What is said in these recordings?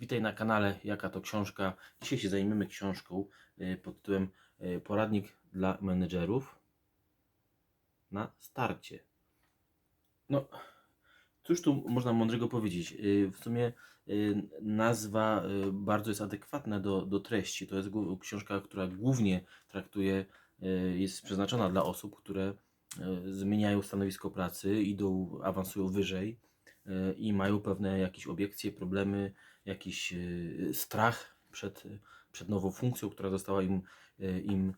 Witaj na kanale Jaka to książka. Dzisiaj się zajmiemy książką y, pod tytułem y, Poradnik dla menedżerów na starcie. No, cóż tu można mądrego powiedzieć? Y, W sumie nazwa bardzo jest adekwatna do, do treści. To jest książka, która głównie traktuje, jest przeznaczona dla osób, które zmieniają stanowisko pracy, idą, awansują wyżej i mają pewne jakieś obiekcje, problemy, jakiś y, strach przed, przed nową funkcją, która została im, y, im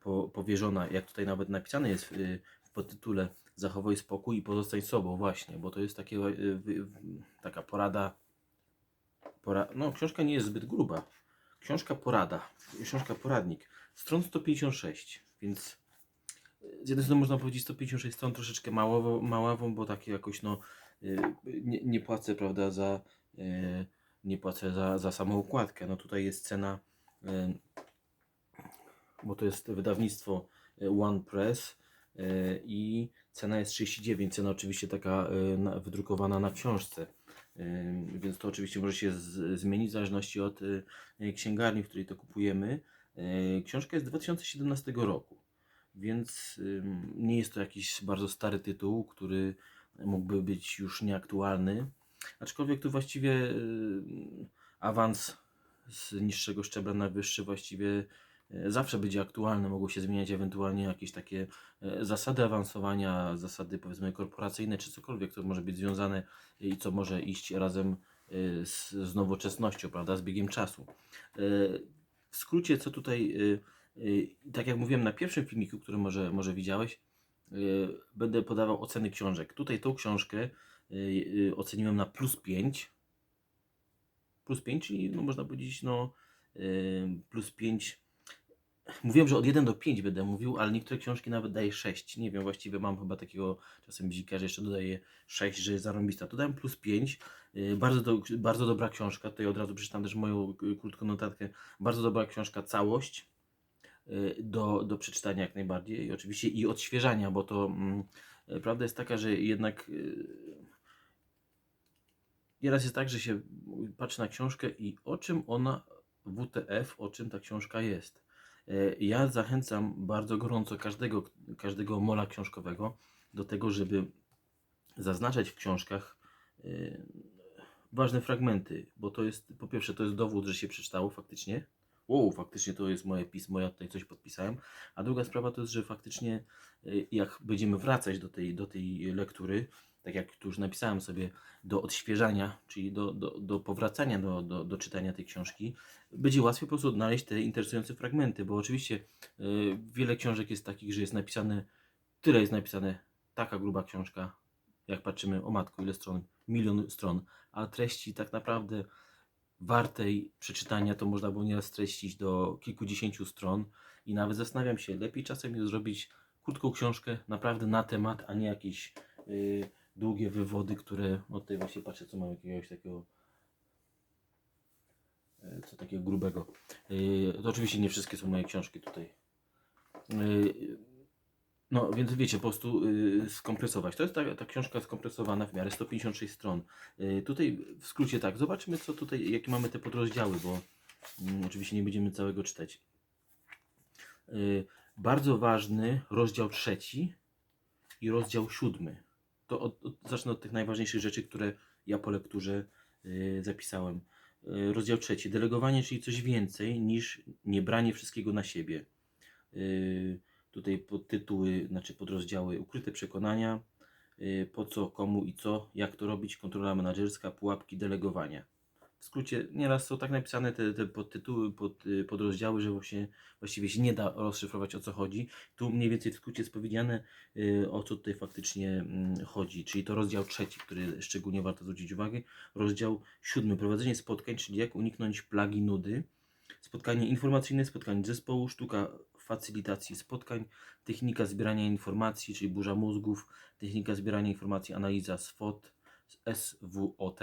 po, powierzona. Jak tutaj nawet napisane jest w podtytule Zachowaj spokój i pozostań sobą, właśnie, bo to jest takie, taka porada. Pora, no, książka nie jest zbyt gruba. Książka porada, książka poradnik. Stron 156, więc z jednej strony można powiedzieć 156 stron troszeczkę mało, maławą, bo takie jakoś no y, nie, nie płacę, prawda, za y, nie płacę za, za samą układkę. No tutaj jest cena, y, bo to jest wydawnictwo One Press i cena jest 39, cena oczywiście taka na, wydrukowana na książce. Więc to oczywiście może się zmienić w zależności od księgarni, w której to kupujemy. Książka jest z 2017 roku, więc nie jest to jakiś bardzo stary tytuł, który mógłby być już nieaktualny. Aczkolwiek tu właściwie awans z niższego szczebla na wyższy właściwie y, zawsze będzie aktualny. Mogą się zmieniać ewentualnie jakieś takie y, zasady awansowania, zasady powiedzmy korporacyjne, czy cokolwiek, co może być związane i co może iść razem y, z, z nowoczesnością, prawda, z biegiem czasu. W skrócie, co tutaj, tak jak mówiłem na pierwszym filmiku, który może, może widziałeś, y, będę podawał oceny książek. Tutaj tą książkę y, y, oceniłem na plus 5. Plus 5, czyli no, można powiedzieć, no plus 5. Mówiłem, że od 1 do 5 będę mówił, ale niektóre książki nawet daje 6. Nie wiem, właściwie mam chyba takiego czasem bzika, że jeszcze dodaję 6, że jest zarąbista. Tu dałem plus 5. Y, Bardzo, do, bardzo dobra książka. Tutaj od razu przeczytam też moją krótką notatkę. Bardzo dobra książka, całość do, do przeczytania jak najbardziej. I oczywiście i odświeżania, bo to mm, y, prawda jest taka, że jednak y, nieraz jest tak, że się patrzy na książkę i o czym ona, WTF, o czym ta książka jest. Y, Ja zachęcam bardzo gorąco każdego, każdego mola książkowego do tego, żeby zaznaczać w książkach y, ważne fragmenty, bo to jest, po pierwsze, to jest dowód, że się przeczytało faktycznie. Wow, faktycznie to jest moje pismo, ja tutaj coś podpisałem. A druga sprawa to jest, że faktycznie y, jak będziemy wracać do tej, do tej lektury, tak jak tu już napisałem sobie, do odświeżania, czyli do, do, do powracania do, do, do czytania tej książki, będzie łatwiej po prostu odnaleźć te interesujące fragmenty, bo oczywiście y, wiele książek jest takich, że jest napisane, tyle jest napisane, taka gruba książka, jak patrzymy, o matku, ile stron, milion stron, a treści tak naprawdę wartej przeczytania to można było nieraz streścić do kilkudziesięciu stron i nawet zastanawiam się, lepiej czasem jest zrobić krótką książkę naprawdę na temat, a nie jakieś y, długie wywody, które, no tutaj właśnie patrzę, co mam jakiegoś takiego e, co takiego grubego. Y, to oczywiście nie wszystkie są moje książki tutaj. Y, no, więc wiecie, po prostu y, skompresować. To jest ta, ta książka skompresowana w miarę 156 stron. Y, tutaj w skrócie tak, zobaczmy co tutaj, jakie mamy te podrozdziały, bo mm, oczywiście nie będziemy całego czytać. Y, bardzo ważny rozdział trzeci i rozdział siódmy. To od, od, zacznę od tych najważniejszych rzeczy, które ja po lekturze zapisałem. Rozdział trzeci. Delegowanie, czyli coś więcej niż nie branie wszystkiego na siebie. Tutaj podtytuły, znaczy podrozdziały ukryte przekonania, y, po co, komu i co, jak to robić, kontrola menedżerska, pułapki delegowania. W skrócie, nieraz są tak napisane te, te podtytuły, pod, y, podrozdziały, że właśnie, właściwie się nie da rozszyfrować o co chodzi. Tu mniej więcej w skrócie jest powiedziane y, o co tutaj faktycznie mm, chodzi, czyli to rozdział trzeci, który szczególnie warto zwrócić uwagę. Rozdział siódmy, prowadzenie spotkań, czyli jak uniknąć plagi nudy. Spotkanie informacyjne, spotkanie zespołu, sztuka facylitacji spotkań, technika zbierania informacji, czyli burza mózgów, technika zbierania informacji, analiza SWOT, SWOT,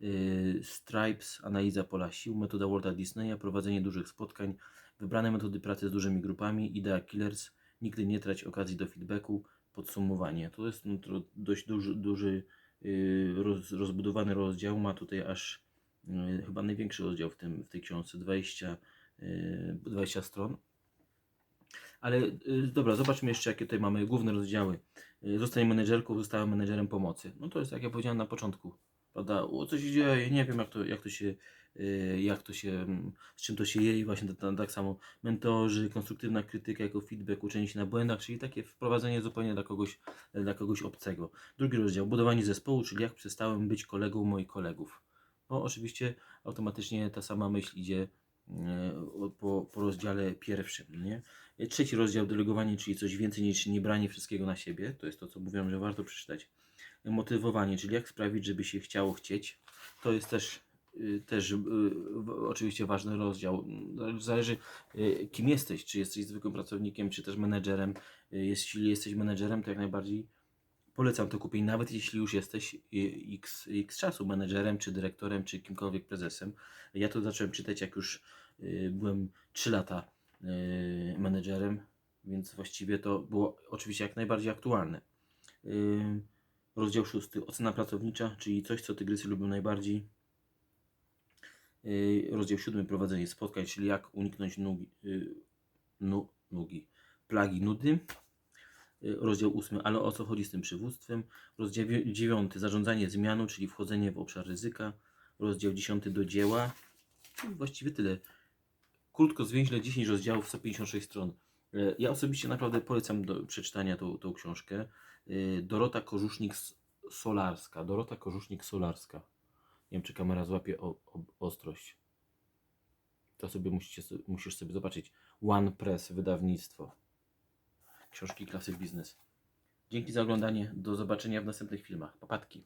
yy, Stripes, analiza pola sił, metoda Walta Disneya, prowadzenie dużych spotkań, wybrane metody pracy z dużymi grupami, idea killers, nigdy nie trać okazji do feedbacku, podsumowanie. To jest no, to dość duży, duży yy, roz, rozbudowany rozdział, ma tutaj aż y, chyba największy rozdział w, tym, w tej książce, 20, y, 20 stron. Ale y, dobra, zobaczmy jeszcze, jakie tutaj mamy główne rozdziały. Y, Zostań menedżerką, zostałem menedżerem pomocy. No to jest, jak ja powiedziałem na początku, prawda? O, co się dzieje, nie wiem, jak to, jak to się, y, jak to się, mm, z czym to się je i właśnie tak samo mentorzy, konstruktywna krytyka jako feedback, uczenie się na błędach, czyli takie wprowadzenie zupełnie dla kogoś, dla kogoś obcego. Drugi rozdział, budowanie zespołu, czyli jak przestałem być kolegą moich kolegów. No oczywiście automatycznie ta sama myśl idzie po, po rozdziale pierwszym, no nie? E, Trzeci rozdział, delegowanie, czyli coś więcej niż nie branie wszystkiego na siebie. To jest to, co mówiłem, że warto przeczytać. E, Motywowanie, czyli jak sprawić, żeby się chciało chcieć. To jest też, też oczywiście ważny rozdział. Zależy, kim jesteś. Czy jesteś zwykłym pracownikiem, czy też menedżerem. Jeśli jesteś menedżerem, to jak najbardziej polecam to kupić, nawet jeśli już jesteś x, x czasu menedżerem, czy dyrektorem, czy kimkolwiek prezesem. Ja to zacząłem czytać, jak już byłem 3 lata y, menedżerem, więc właściwie to było oczywiście jak najbardziej aktualne. Y, Rozdział szósty, ocena pracownicza, czyli coś, co tygrysy lubią najbardziej. Y, Rozdział siódmy, prowadzenie spotkań, czyli jak uniknąć nugi, y, nu, nugi, plagi nudy. Y, Rozdział ósmy, ale o co chodzi z tym przywództwem. Rozdział dzie- dziewiąty, zarządzanie zmianą, czyli wchodzenie w obszar ryzyka. Rozdział dziesiąty, do dzieła. Właściwie tyle. Krótko, zwięźle 10 rozdziałów, 156 stron. E, Ja osobiście naprawdę polecam do przeczytania tą, tą książkę. E, Dorota Korzusznik-Solarska. Dorota Korzusznik-Solarska. Nie wiem, czy kamera złapie o, o, ostrość. To sobie musicie, musisz sobie zobaczyć. One Press, wydawnictwo. Książki klasy biznes. Dzięki za oglądanie. Do zobaczenia w następnych filmach. Papatki.